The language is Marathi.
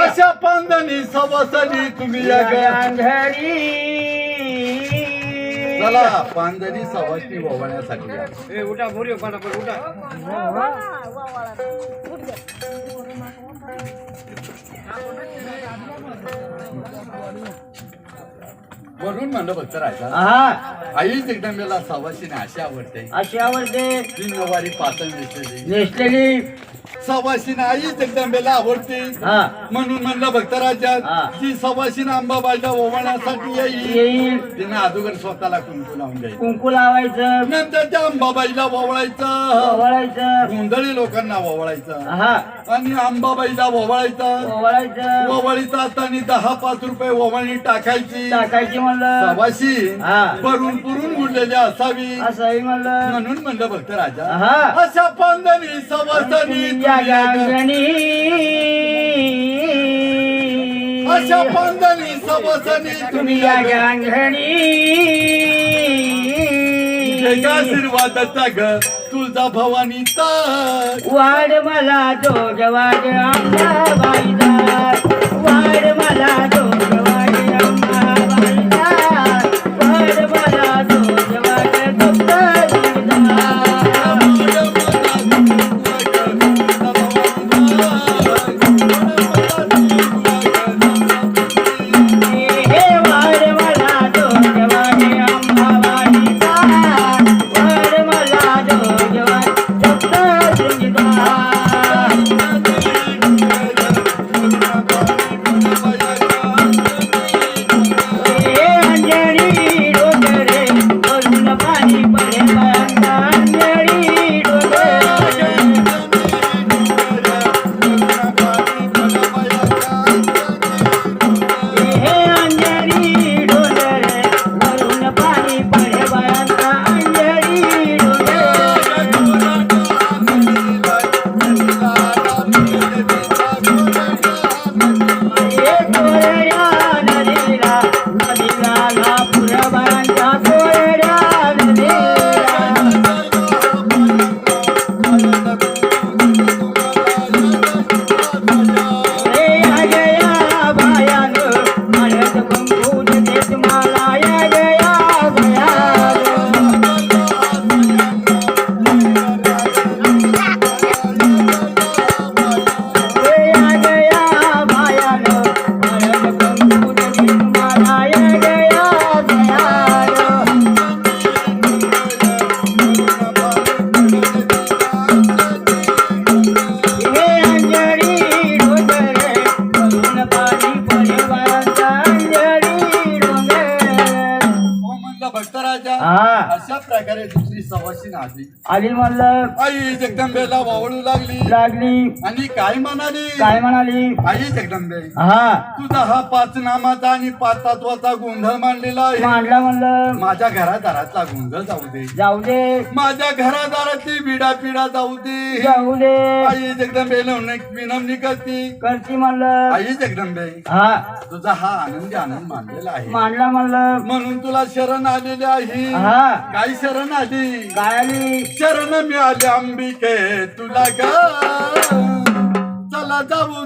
अशा पांदणी सवासनी तुम्ही या ग. चला पांदणी सवासनी ओवाळण्यासाठी या. उठा बोरी पटापट उठा म्हणून म्हणलं फक्त राहायचा हा. आई जगदंबेला सवासीने अशी आवडते. अशी आवडते. ती नवारी पातळ नेसलेली. नेसलेली. सवासीने आई जगदंबेला आवडते. म्हणून म्हणलं भक्तराजात हा. ती सवासीन अंबाबाईला ओवाळण्यासाठी येईल तिने अगोदर स्वतःला कुंकू लावून जाईल कुंकू लावायचं. नंतर त्या अंबाबाईला ओवाळायचं. ओवाळायचं. गोंधळी लोकांना ओवाळायचं. आणि ओवाळायचं. ओवाळायचं. ओवाळीचं दहा पाच रुपये ओवाळणी टाकायची. टाकायची म्हणलं. सवाशी. भरून पुरून गुडलेली असावी. असंही म्हणलं. म्हणून म्हणलं भक्त राजा हा. अशा पांदणी सवासनी या तुम्ही या ग. गांगणी अशा पांदणी सवासनी तुम्ही या. गांगणी आशीर्वादाचा ग तुळजा भवानीचा वाढ मला जोग वाढ अंबाबाईला वाढ मला जोग वाढ अंबाबाईला वाढ हे अशा प्रकारे दुसरी सवाशीन आली आली म्हणलं आई जगदंबेला वावळू लागली. लागली. आणि काय म्हणाली? काय म्हणाली? आई जगदंबे हा. तुझा हा पाच नामाचा आणि पाच तत्वाचा गोंधळ मांडलेला आहे. मांडला म्हणलं. माझ्या घरादारातला गोंधळ जाऊ दे. जाऊ दे. माझ्या घरादारातली विडा पिडा जाऊ दे. जाऊ दे. आई जगदंबे विनमणी करती करती म्हणलं. आई जगदंबे हा. तुझा हा आनंदी आनंद मानलेला आहे. मांडला म्हणलं. म्हणून तुला शरण आलेले आहे. हा. काही शरण आली? गायली शरण मिळाली अंबिके तुला ग. चला जाऊ